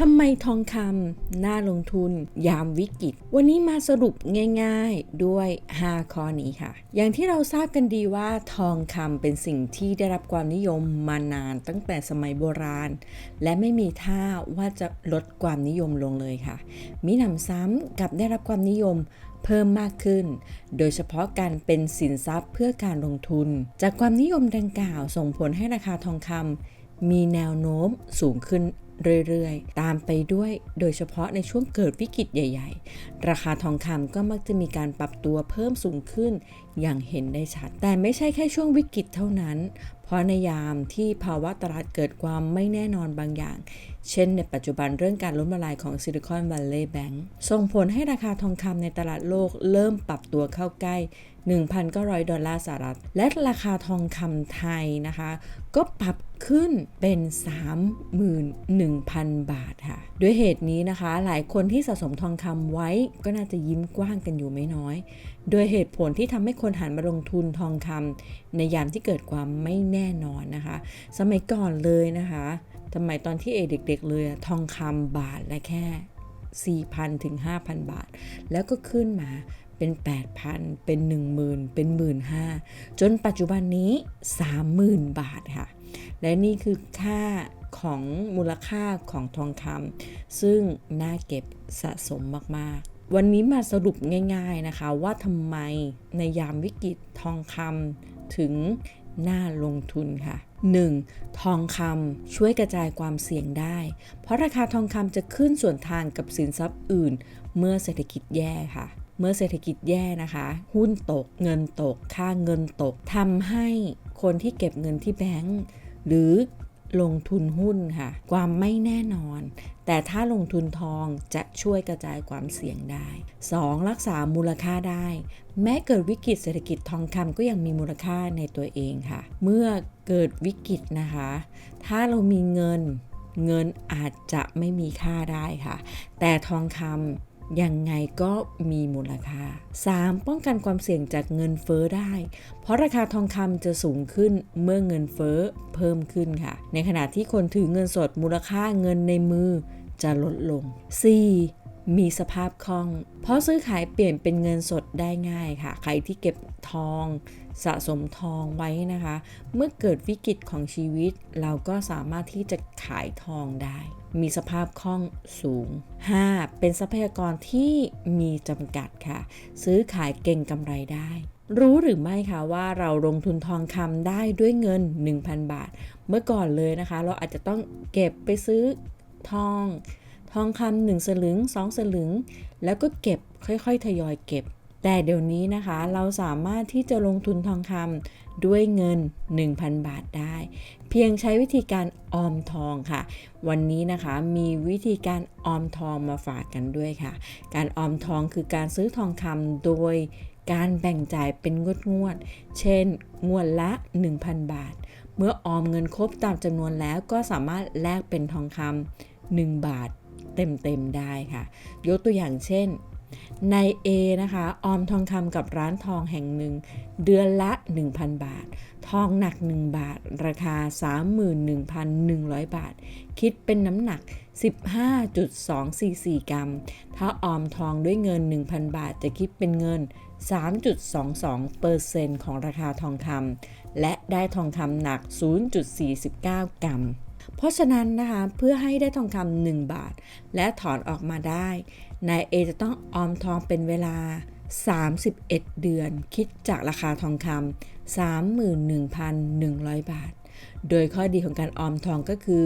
ทำไมทองคำน่าลงทุนยามวิกฤต วันนี้มาสรุปง่ายๆด้วย 5 ข้อนี้ค่ะ อย่างที่เราทราบกันดีว่าทองคำเป็นสิ่งที่ได้รับความนิยมมานานตั้งแต่สมัยโบราณ และไม่มีท่าว่าจะลดความนิยมลงเลยค่ะมีหนำซ้ำกับได้รับความนิยมเพิ่มมากขึ้น โดยเฉพาะการเป็นสินทรัพย์เพื่อการลงทุน จากความนิยมดังกล่าวส่งผลให้ราคาทองคำมีแนวโน้มสูงขึ้น เรื่อยๆ ตามไปด้วยโดยเฉพาะในช่วงเกิดวิกฤตใหญ่ ๆ ราคาทองคำก็มักจะมีการปรับตัวเพิ่มสูงขึ้น อย่างเห็นได้ชัด แต่ไม่ใช่แค่ช่วงวิกฤตเท่านั้น เพราะในยามที่ภาวะตลาดเกิดความไม่แน่นอนบางอย่าง เช่นในปัจจุบันเรื่องการล้มละลายของซิลิคอนวัลเลย์แบงก์ส่งผลให้ราคาทองคำในตลาดโลกเริ่มปรับตัวเข้าใกล้ 1,900 ดอลลาร์สหรัฐ และราคาทองคำไทยนะคะ ก็ปรับขึ้นเป็น 31,000 บาทค่ะ ด้วยเหตุนี้นะคะ หลายคนที่สะสมทองคำไว้ก็น่าจะยิ้มกว้างกันอยู่ไม่น้อย โดยเหตุผลที่ทำให้คนหันมาลงทุนทองคำในยามที่เกิดความไม่แน่นอนนะคะ สมัยก่อนเลยนะคะสมัยตอนที่เอเด็กๆเลยทองคำบาทละแค่ 4,000 ถึง 5,000 บาท แล้วก็ขึ้นมาเป็น 8,000 เป็น 10,000 เป็น 15,000จนปัจจุบันนี้ 30,000 บาทค่ะ และนี่คือค่าของมูลค่าของทองคำซึ่งน่าเก็บสะสมมาก ๆ วันนี้มาสรุปง่าย ๆนะคะ ว่าทำไมในยามวิกฤตทองคำถึงน่าลงทุนค่ะ 1. ทองคำช่วยกระจายความเสี่ยงได้ เพราะราคาทองคำจะขึ้นส่วนทางกับสินทรัพย์อื่น เมื่อเศรษฐกิจแย่ค่ะ เมื่อเศรษฐกิจแย่นะคะ หุ้นตก เงินตก ค่าเงินตกทำให้คนที่เก็บเงินที่แบงก์หรือ ลงทุนหุ้นค่ะ ความไม่แน่นอน แต่ถ้าลงทุนทองจะช่วยกระจายความเสี่ยงได้ 2. รักษามูลค่าได้ แม้เกิดวิกฤตเศรษฐกิจทองคำก็ยังมีมูลค่าในตัวเองค่ะ เมื่อเกิดวิกฤตนะคะ ถ้าเรามีเงินเงินอาจจะไม่มีค่าได้ค่ะ แต่ทองคำ ยังไงก็มีมูลค่า 3. ป้องกันความเสี่ยงจากเงินเฟอ้อได้ เพราะราคาทองคำจะสูงขึ้นเมื่อเงินเฟอ้อเพิ่มขึ้นค่ะ ในขณะที่คนถือเงินสดมูลค่าเงินในมือจะลดลง 4. มีสภาพคล่อง เพราะซื้อขายเปลี่ยนเป็นเงินสดได้ง่ายค่ะ ใครที่เก็บทองสะสมทองไว้นะคะ เมื่อเกิดวิกฤตของชีวิต เราก็สามารถที่จะขายทองได้ มีสภาพคล่องสูง 5. เป็นทรัพยากรที่มีจำกัดค่ะ ซื้อขายเก่งกำไรได้ รู้หรือไม่คะว่าเราลงทุนทองคำได้ด้วยเงิน 1,000 บาท เมื่อก่อนเลยนะคะ เราอาจจะต้องเก็บไปซื้อทอง ทองคำหนึ่งสลึงสองสลึง แล้วก็เก็บค่อยๆ ทยอยเก็บ แต่เดี๋ยวนี้นะคะเราสามารถที่จะลงทุนทองคำด้วยเงิน 1,000 บาทได้ เพียงใช้วิธีการออมทองค่ะ วันนี้นะคะมีวิธีการออมทองมาฝากกันด้วยค่ะ การออมทองคือการซื้อทองคำโดยการแบ่งจ่ายเป็นงวดงวด เช่น งวดละ 1,000 บาท เมื่อออมเงินครบตามจำนวนแล้วก็สามารถแลกเป็นทองคำ1บาท เต็มๆได้ค่ะ ยกตัวอย่างเช่นใน A นะคะออมทองคำกับร้านทองแห่งหนึ่ง เดือนละ 1,000 บาท ทองหนัก 1 บาท ราคา 31,100 บาท คิดเป็นน้ำหนัก 15.244 กรัม ถ้าออมทองด้วยเงิน 1,000 บาทจะคิดเป็นเงิน 3.22เปอร์เซ็นต์ของราคาทองคำและได้ทองคำหนัก 0.49 กรัม เพราะฉะนั้นนะคะเพื่อให้ได้ทองคำ1บาท และถอนออกมาได้นายเอจะต้องออมทองเป็นเวลา 31 เดือน คิดจากราคาทองคำ31,100 บาท โดยข้อดีของการออมทองก็คือ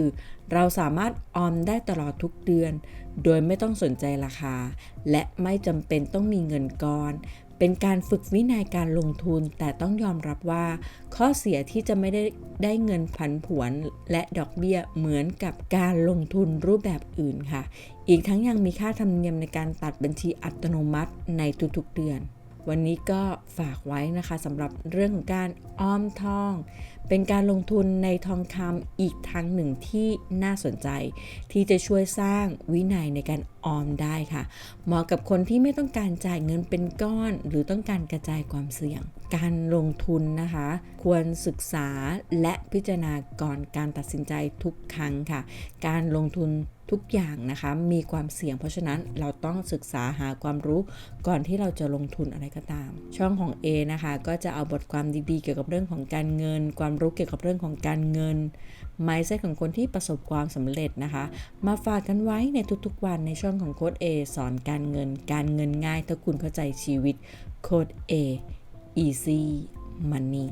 เราสามารถออมได้ตลอดทุกเดือน โดยไม่ต้องสนใจราคา และไม่จำเป็นต้องมีเงินก้อน เป็นการฝึกวินัยการลงทุน แต่ต้องยอมรับว่า ข้อเสียที่จะไม่ได้ได้เงินผันผวนและดอกเบี้ยเหมือนกับการลงทุนรูปแบบอื่นค่ะ อีกทั้งยังมีค่าธรรมเนียมในการตัดบัญชีอัตโนมัติในทุกๆเดือนวันนี้ก็ฝากไว้นะคะสำหรับเรื่องของการออมทอง เป็นการลงทุนในทองคำอีกทางหนึ่งที่น่าสนใจ ที่จะช่วยสร้างวินัยในการออมได้ค่ะ เหมาะกับคนที่ไม่ต้องการจ่ายเงินเป็นก้อน หรือต้องการกระจายความเสี่ยง การลงทุนนะคะ ควรศึกษาและพิจารณาก่อนการตัดสินใจทุกครั้งค่ะ การลงทุนทุกอย่างนะคะ มีความเสี่ยง เพราะฉะนั้นเราต้องศึกษาหาความรู้ก่อนที่เราจะลงทุนอะไรก็ตาม ช่องของ A นะคะ ก็จะเอาบทความดีๆ เกี่ยวกับเรื่องของการเงิน ความรู้เกี่ยวกับเรื่องของการเงิน mindset ของคนที่ประสบความสำเร็จนะคะ มาฝากกันไว้ในทุกๆวันในช่ององของโค้ด A สอนการเงิน การเงินง่ายถ้าคุณเข้าใจชีวิตโค้ด A easy money